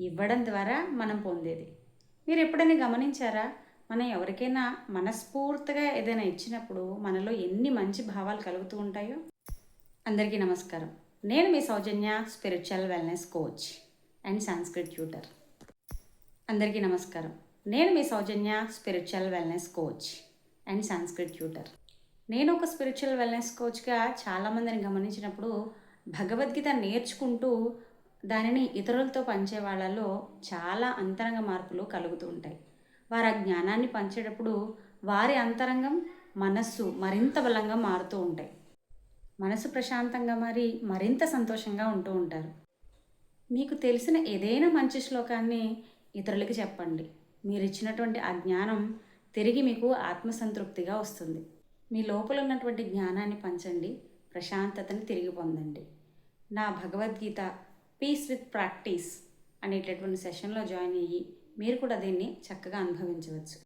ఇవ్వడం ద్వారా మనం పొందేది. మీరు ఎప్పుడైనా గమనించారా? మనం ఎవరికైనా మనస్ఫూర్తిగా ఏదైనా ఇచ్చినప్పుడు మనలో ఎన్ని మంచి భావాలు కలుగుతూ ఉంటాయో? అందరికీ నమస్కారం. నేను మీ Soujanya spiritual wellness coach and Sanskrit tutor. అందరికీ నమస్కారం. నేను మీ Soujanya spiritual wellness coach and Sanskrit tutor. నేను ఒక స్పిరిచువల్ వెల్నెస్ కోచ్గా చాలామందిని గమనించినప్పుడు భగవద్గీత నేర్చుకుంటూ దానిని ఇతరులతో పంచే వాళ్ళలో చాలా అంతరంగ మార్పులు కలుగుతూ ఉంటాయి. వారు ఆ జ్ఞానాన్ని పంచేటప్పుడు వారి అంతరంగం మనస్సు మరింత బలంగా మారుతూ ఉంటాయి. మనసు ప్రశాంతంగా మరి మరింత సంతోషంగా ఉంటూ ఉంటారు. మీకు తెలిసిన ఏదైనా మంచి శ్లోకాన్ని ఇతరులకి చెప్పండి. మీరు ఇచ్చినటువంటి ఆ జ్ఞానం తిరిగి మీకు ఆత్మసంతృప్తిగా వస్తుంది. మీ లోపల ఉన్నటువంటి జ్ఞానాన్ని పంచండి. ప్రశాంతతని తిరిగి పొందండి. నా భగవద్గీత పీస్ విత్ ప్రాక్టీస్ అనేటటువంటి సెషన్లో జాయిన్ అయ్యి మీరు కూడా దీన్ని చక్కగా అనుభవించవచ్చు.